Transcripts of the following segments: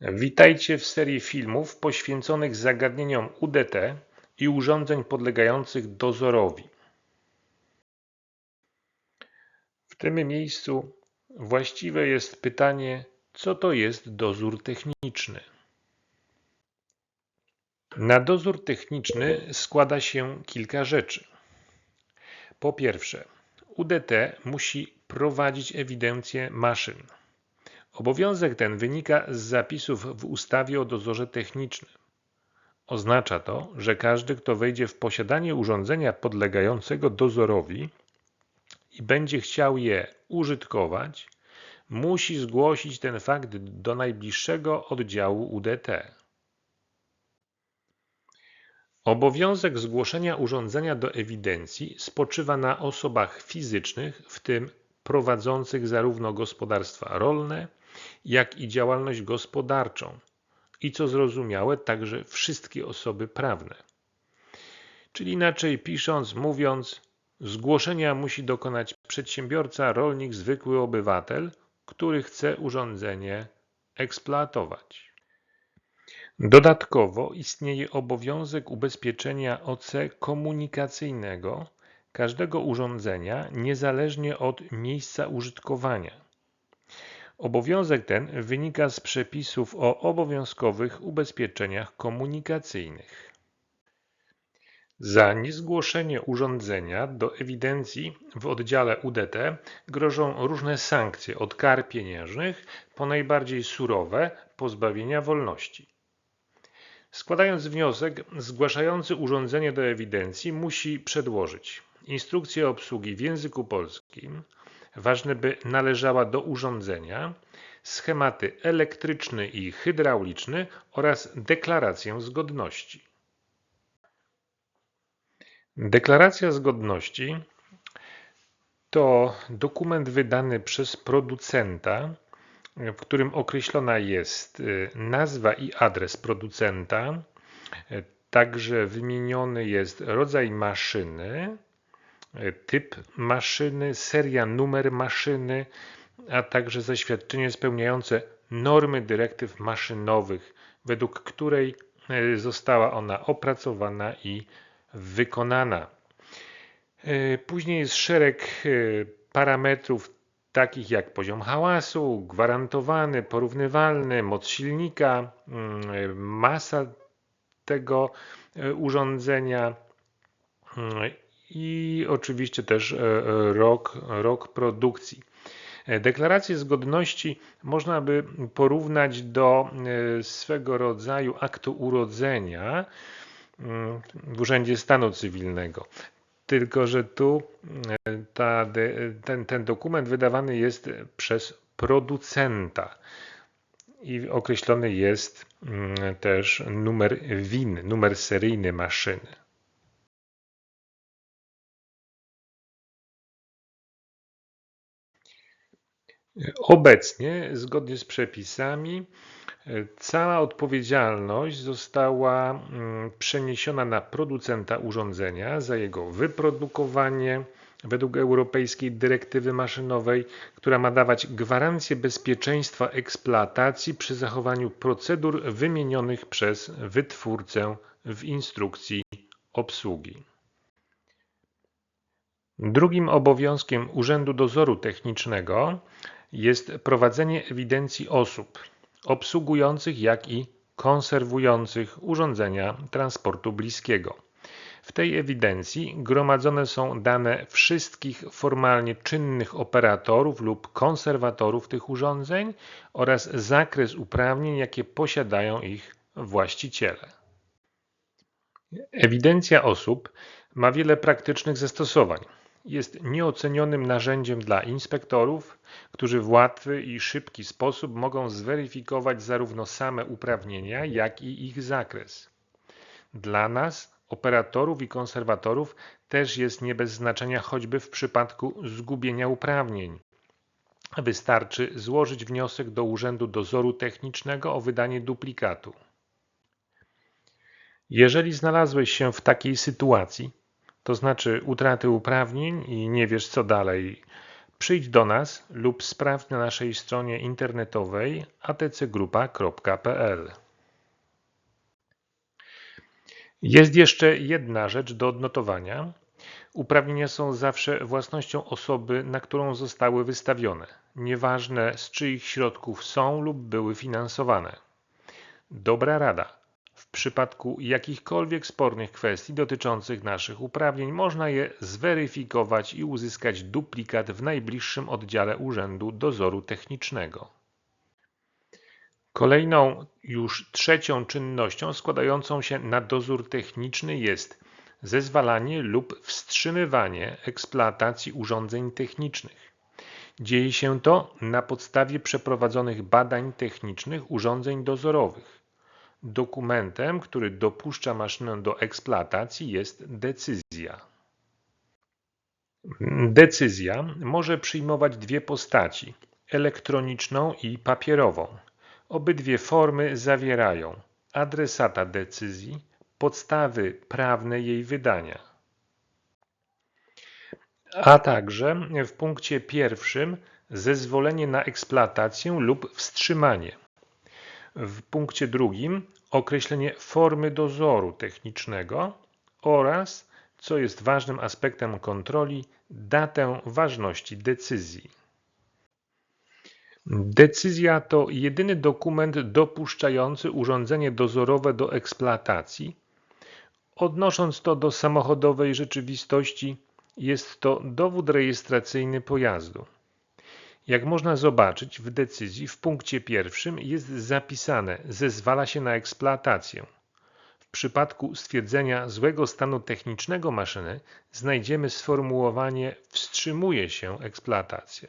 Witajcie w serii filmów poświęconych zagadnieniom UDT i urządzeń podlegających dozorowi. W tym miejscu właściwe jest pytanie, co to jest dozór techniczny? Na dozór techniczny składa się kilka rzeczy. Po pierwsze, UDT musi prowadzić ewidencję maszyn. Obowiązek ten wynika z zapisów w ustawie o dozorze technicznym. Oznacza to, że każdy, kto wejdzie w posiadanie urządzenia podlegającego dozorowi i będzie chciał je użytkować, musi zgłosić ten fakt do najbliższego oddziału UDT. Obowiązek zgłoszenia urządzenia do ewidencji spoczywa na osobach fizycznych, w tym prowadzących zarówno gospodarstwa rolne, jak i działalność gospodarczą i co zrozumiałe także wszystkie osoby prawne. Czyli inaczej pisząc, mówiąc, zgłoszenia musi dokonać przedsiębiorca, rolnik, zwykły obywatel, który chce urządzenie eksploatować. Dodatkowo istnieje obowiązek ubezpieczenia OC komunikacyjnego każdego urządzenia niezależnie od miejsca użytkowania. Obowiązek ten wynika z przepisów o obowiązkowych ubezpieczeniach komunikacyjnych. Za niezgłoszenie urządzenia do ewidencji w oddziale UDT grożą różne sankcje od kar pieniężnych po najbardziej surowe pozbawienia wolności. Składając wniosek, zgłaszający urządzenie do ewidencji musi przedłożyć instrukcję obsługi w języku polskim, Ważne, by należała do urządzenia schematy elektryczny i hydrauliczny oraz deklarację zgodności. Deklaracja zgodności to dokument wydany przez producenta, w którym określona jest y, nazwa i adres producenta, także wymieniony jest rodzaj maszyny, typ maszyny, seria, numer maszyny, a także zaświadczenie spełniające normy dyrektyw maszynowych, według której e, została ona opracowana i wykonana. E, później jest szereg e, parametrów takich jak poziom hałasu, gwarantowany, porównywalny, moc silnika, mm, masa tego urządzenia mm, i oczywiście też e, e, rok, rok produkcji. E, deklarację zgodności można by porównać do swego rodzaju aktu urodzenia mm, w Urzędzie Stanu Cywilnego. Tylko, że tu ta, ten, ten dokument wydawany jest przez producenta i określony jest mm, też numer WIN, numer seryjny maszyny. Obecnie, zgodnie z przepisami, cała odpowiedzialność została mm, przeniesiona na producenta urządzenia za jego wyprodukowanie według Europejskiej Dyrektywy Maszynowej, która ma dawać gwarancję bezpieczeństwa eksploatacji przy zachowaniu procedur wymienionych przez wytwórcę w instrukcji obsługi. Drugim obowiązkiem Urzędu Dozoru Technicznego jest prowadzenie ewidencji osób obsługujących, jak i konserwujących urządzenia transportu bliskiego. W tej ewidencji gromadzone są dane wszystkich formalnie czynnych operatorów lub konserwatorów tych urządzeń oraz zakres uprawnień, jakie posiadają ich właściciele. Ewidencja osób ma wiele praktycznych zastosowań jest nieocenionym narzędziem dla inspektorów, którzy w łatwy i szybki sposób mogą zweryfikować zarówno same uprawnienia, jak i ich zakres. Dla nas, operatorów i konserwatorów, też jest nie bez znaczenia choćby w przypadku zgubienia uprawnień. Wystarczy złożyć wniosek do Urzędu Dozoru Technicznego o wydanie duplikatu. Jeżeli znalazłeś się w takiej sytuacji, to znaczy utraty uprawnień i nie wiesz co dalej, przyjdź do nas lub sprawdź na naszej stronie internetowej atcgrupa.pl. Jest jeszcze jedna rzecz do odnotowania. Uprawnienia są zawsze własnością osoby, na którą zostały wystawione, nieważne z czyich środków są lub były finansowane. Dobra rada. W przypadku jakichkolwiek spornych kwestii dotyczących naszych uprawnień można je zweryfikować i uzyskać duplikat w najbliższym oddziale Urzędu Dozoru Technicznego. Kolejną, już trzecią czynnością składającą się na dozór techniczny jest zezwalanie lub wstrzymywanie eksploatacji urządzeń technicznych. Dzieje się to na podstawie przeprowadzonych badań technicznych urządzeń dozorowych. Dokumentem, który dopuszcza maszynę do eksploatacji jest decyzja. Decyzja może przyjmować dwie postaci: elektroniczną i papierową. Obydwie formy zawierają adresata decyzji, podstawy prawne jej wydania, a także w punkcie pierwszym zezwolenie na eksploatację lub wstrzymanie. W punkcie drugim określenie formy dozoru technicznego oraz, co jest ważnym aspektem kontroli, datę ważności decyzji. Decyzja to jedyny dokument dopuszczający urządzenie dozorowe do eksploatacji. Odnosząc to do samochodowej rzeczywistości, jest to dowód rejestracyjny pojazdu. Jak można zobaczyć w decyzji w punkcie pierwszym jest zapisane zezwala się na eksploatację. W przypadku stwierdzenia złego stanu technicznego maszyny znajdziemy sformułowanie wstrzymuje się eksploatację.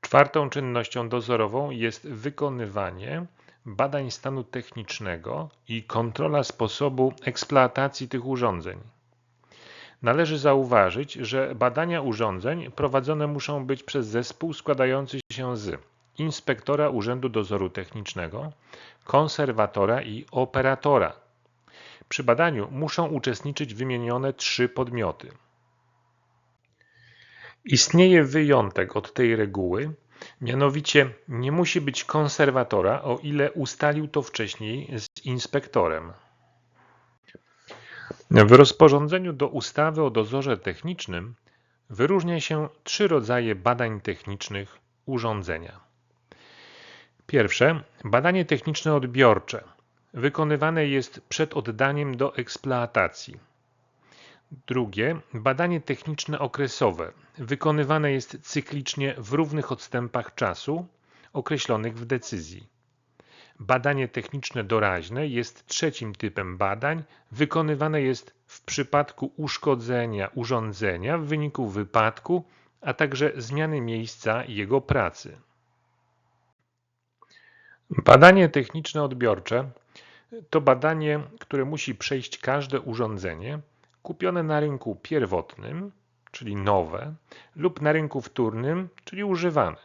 Czwartą czynnością dozorową jest wykonywanie badań stanu technicznego i kontrola sposobu eksploatacji tych urządzeń. Należy zauważyć, że badania urządzeń prowadzone muszą być przez zespół składający się z inspektora Urzędu Dozoru Technicznego, konserwatora i operatora. Przy badaniu muszą uczestniczyć wymienione trzy podmioty. Istnieje wyjątek od tej reguły, mianowicie nie musi być konserwatora, o ile ustalił to wcześniej z inspektorem. W rozporządzeniu do ustawy o dozorze technicznym wyróżnia się trzy rodzaje badań technicznych urządzenia. Pierwsze, badanie techniczne odbiorcze. Wykonywane jest przed oddaniem do eksploatacji. Drugie, badanie techniczne okresowe. Wykonywane jest cyklicznie w równych odstępach czasu określonych w decyzji. Badanie techniczne doraźne jest trzecim typem badań. Wykonywane jest w przypadku uszkodzenia urządzenia w wyniku wypadku, a także zmiany miejsca jego pracy. Badanie techniczne odbiorcze to badanie, które musi przejść każde urządzenie kupione na rynku pierwotnym, czyli nowe, lub na rynku wtórnym, czyli używane.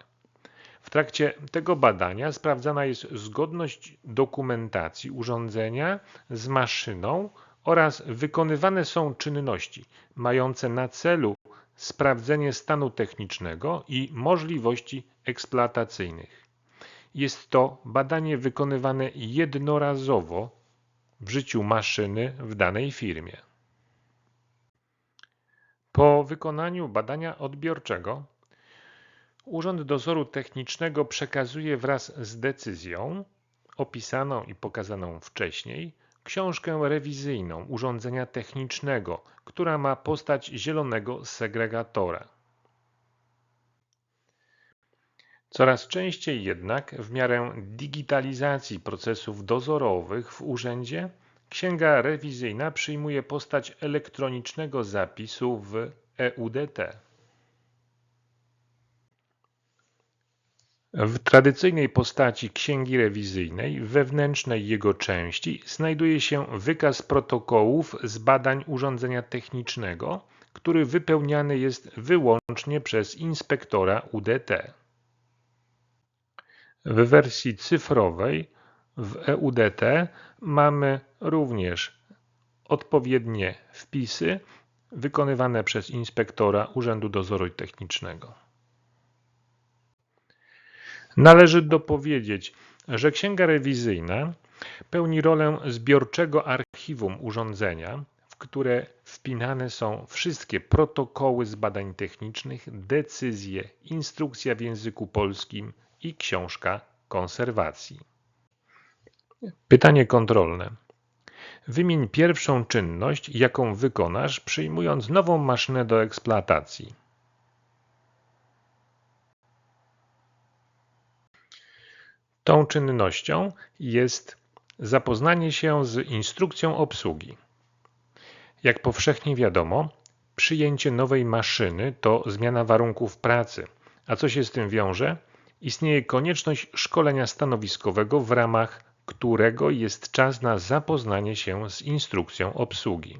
Trakcie tego badania sprawdzana jest zgodność dokumentacji urządzenia z maszyną oraz wykonywane są czynności mające na celu sprawdzenie stanu technicznego i możliwości eksploatacyjnych. Jest to badanie wykonywane jednorazowo w życiu maszyny w danej firmie. Po wykonaniu badania odbiorczego Urząd Dozoru Technicznego przekazuje wraz z decyzją, opisaną i pokazaną wcześniej, książkę rewizyjną urządzenia technicznego, która ma postać zielonego segregatora. Coraz częściej jednak, w miarę digitalizacji procesów dozorowych w urzędzie, księga rewizyjna przyjmuje postać elektronicznego zapisu w EUDT. W tradycyjnej postaci księgi rewizyjnej, wewnętrznej jego części, znajduje się wykaz protokołów z badań urządzenia technicznego, który wypełniany jest wyłącznie przez inspektora UDT. W wersji cyfrowej w EUDT mamy również odpowiednie wpisy wykonywane przez inspektora Urzędu Dozoru Technicznego. Należy dopowiedzieć, że księga rewizyjna pełni rolę zbiorczego archiwum urządzenia, w które wpinane są wszystkie protokoły z badań technicznych, decyzje, instrukcja w języku polskim i książka konserwacji. Pytanie kontrolne. Wymień pierwszą czynność, jaką wykonasz, przyjmując nową maszynę do eksploatacji. Tą czynnością jest zapoznanie się z instrukcją obsługi. Jak powszechnie wiadomo, przyjęcie nowej maszyny to zmiana warunków pracy. A co się z tym wiąże? Istnieje konieczność szkolenia stanowiskowego, w ramach którego jest czas na zapoznanie się z instrukcją obsługi.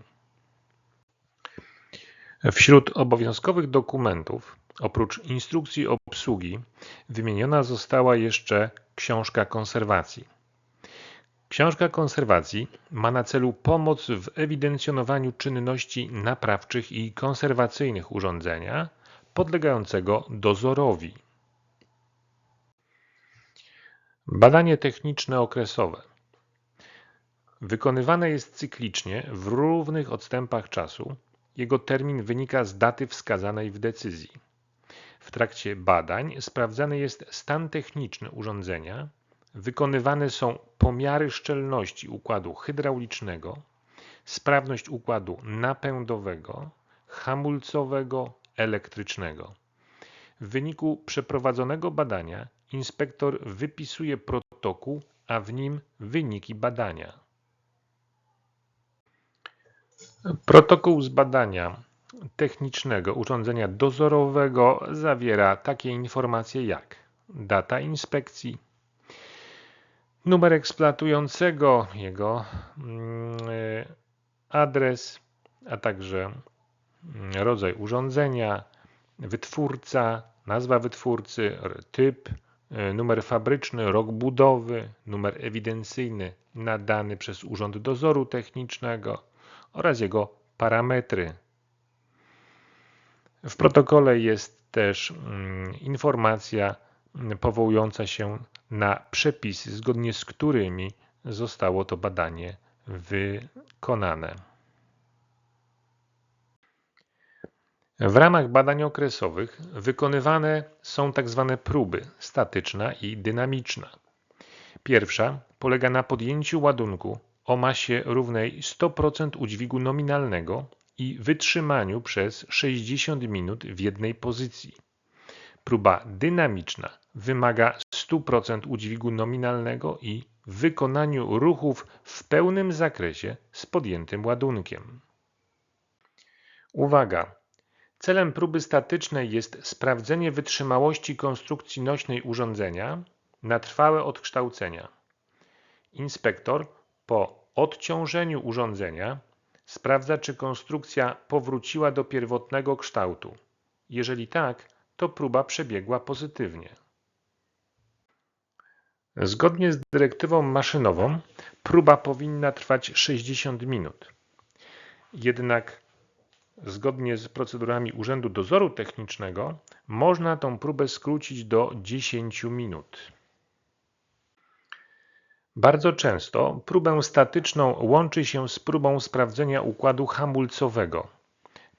Wśród obowiązkowych dokumentów, oprócz instrukcji obsługi, wymieniona została jeszcze książka konserwacji. Książka konserwacji ma na celu pomoc w ewidencjonowaniu czynności naprawczych i konserwacyjnych urządzenia podlegającego dozorowi. Badanie techniczne okresowe wykonywane jest cyklicznie w równych odstępach czasu. Jego termin wynika z daty wskazanej w decyzji. W trakcie badań sprawdzany jest stan techniczny urządzenia, wykonywane są pomiary szczelności układu hydraulicznego, sprawność układu napędowego, hamulcowego, elektrycznego. W wyniku przeprowadzonego badania inspektor wypisuje protokół, a w nim wyniki badania. Protokół z badania technicznego urządzenia dozorowego zawiera takie informacje jak data inspekcji, numer eksploatującego, jego mm, adres, a także mm, rodzaj urządzenia, wytwórca, nazwa wytwórcy, typ, e, numer fabryczny, rok budowy, numer ewidencyjny nadany przez Urząd Dozoru Technicznego oraz jego parametry. W protokole jest też mm, informacja powołująca się na przepisy, zgodnie z którymi zostało to badanie wykonane. W ramach badań okresowych wykonywane są tzw. Tak próby statyczna i dynamiczna. Pierwsza polega na podjęciu ładunku o masie równej 100% udźwigu nominalnego i wytrzymaniu przez 60 minut w jednej pozycji. Próba dynamiczna wymaga 100% udźwigu nominalnego i wykonaniu ruchów w pełnym zakresie z podjętym ładunkiem. Uwaga! Celem próby statycznej jest sprawdzenie wytrzymałości konstrukcji nośnej urządzenia na trwałe odkształcenia. Inspektor po odciążeniu urządzenia sprawdza, czy konstrukcja powróciła do pierwotnego kształtu. Jeżeli tak, to próba przebiegła pozytywnie. Zgodnie z dyrektywą maszynową próba powinna trwać 60 minut. Jednak zgodnie z procedurami Urzędu Dozoru Technicznego można tą próbę skrócić do 10 minut. Bardzo często próbę statyczną łączy się z próbą sprawdzenia układu hamulcowego.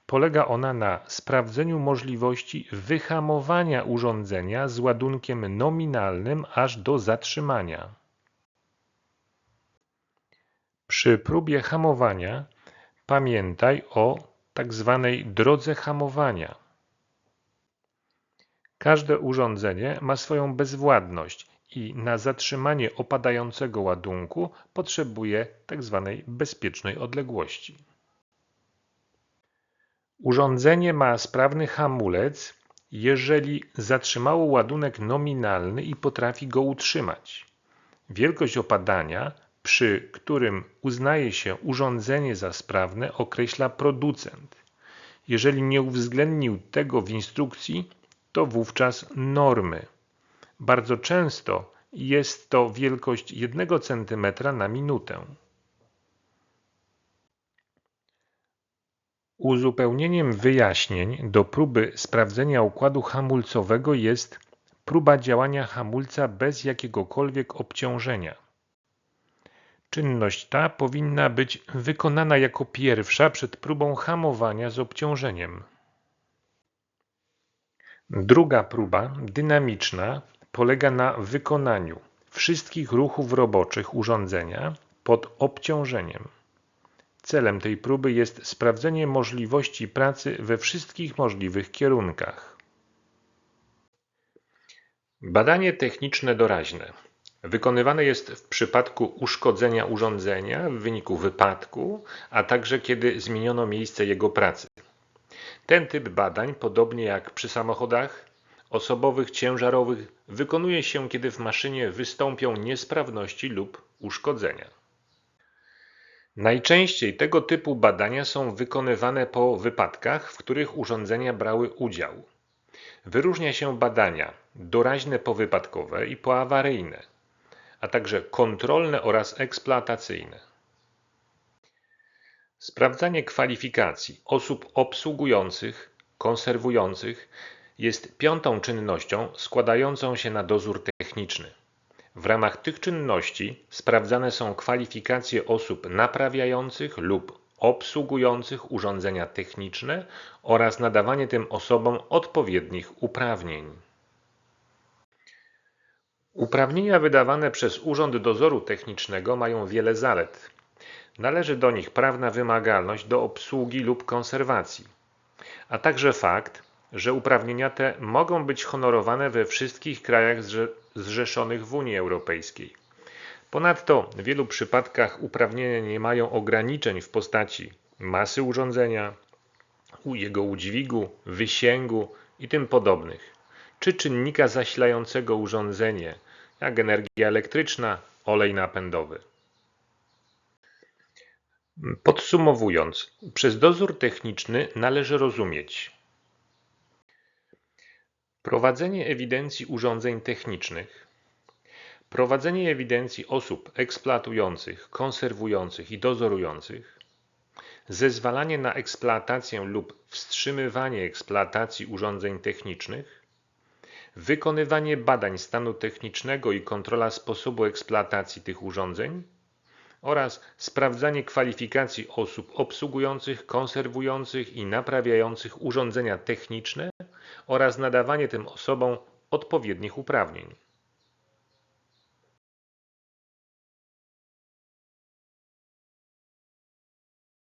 Polega ona na sprawdzeniu możliwości wyhamowania urządzenia z ładunkiem nominalnym aż do zatrzymania. Przy próbie hamowania pamiętaj o tak zwanej drodze hamowania. Każde urządzenie ma swoją bezwładność i na zatrzymanie opadającego ładunku potrzebuje tzw. Tak bezpiecznej odległości. Urządzenie ma sprawny hamulec, jeżeli zatrzymało ładunek nominalny i potrafi go utrzymać. Wielkość opadania, przy którym uznaje się urządzenie za sprawne, określa producent. Jeżeli nie uwzględnił tego w instrukcji, to wówczas normy. Bardzo często jest to wielkość 1 cm na minutę. Uzupełnieniem wyjaśnień do próby sprawdzenia układu hamulcowego jest próba działania hamulca bez jakiegokolwiek obciążenia. Czynność ta powinna być wykonana jako pierwsza przed próbą hamowania z obciążeniem. Druga próba, dynamiczna, polega na wykonaniu wszystkich ruchów roboczych urządzenia pod obciążeniem. Celem tej próby jest sprawdzenie możliwości pracy we wszystkich możliwych kierunkach. Badanie techniczne doraźne wykonywane jest w przypadku uszkodzenia urządzenia w wyniku wypadku, a także kiedy zmieniono miejsce jego pracy. Ten typ badań, podobnie jak przy samochodach osobowych, ciężarowych, wykonuje się, kiedy w maszynie wystąpią niesprawności lub uszkodzenia. Najczęściej tego typu badania są wykonywane po wypadkach, w których urządzenia brały udział. Wyróżnia się badania doraźne powypadkowe i poawaryjne, a także kontrolne oraz eksploatacyjne. Sprawdzanie kwalifikacji osób obsługujących, konserwujących jest piątą czynnością składającą się na dozór techniczny. W ramach tych czynności sprawdzane są kwalifikacje osób naprawiających lub obsługujących urządzenia techniczne oraz nadawanie tym osobom odpowiednich uprawnień. Uprawnienia wydawane przez Urząd Dozoru Technicznego mają wiele zalet. Należy do nich prawna wymagalność do obsługi lub konserwacji, a także fakt, że uprawnienia te mogą być honorowane we wszystkich krajach zrzeszonych w Unii Europejskiej. Ponadto w wielu przypadkach uprawnienia nie mają ograniczeń w postaci masy urządzenia, jego udźwigu, wysięgu i tym podobnych, czy czynnika zasilającego urządzenie, jak energia elektryczna, olej napędowy. Podsumowując, przez dozór techniczny należy rozumieć prowadzenie ewidencji urządzeń technicznych, prowadzenie ewidencji osób eksploatujących, konserwujących i dozorujących, zezwalanie na eksploatację lub wstrzymywanie eksploatacji urządzeń technicznych, wykonywanie badań stanu technicznego i kontrola sposobu eksploatacji tych urządzeń oraz sprawdzanie kwalifikacji osób obsługujących, konserwujących i naprawiających urządzenia techniczne oraz nadawanie tym osobom odpowiednich uprawnień.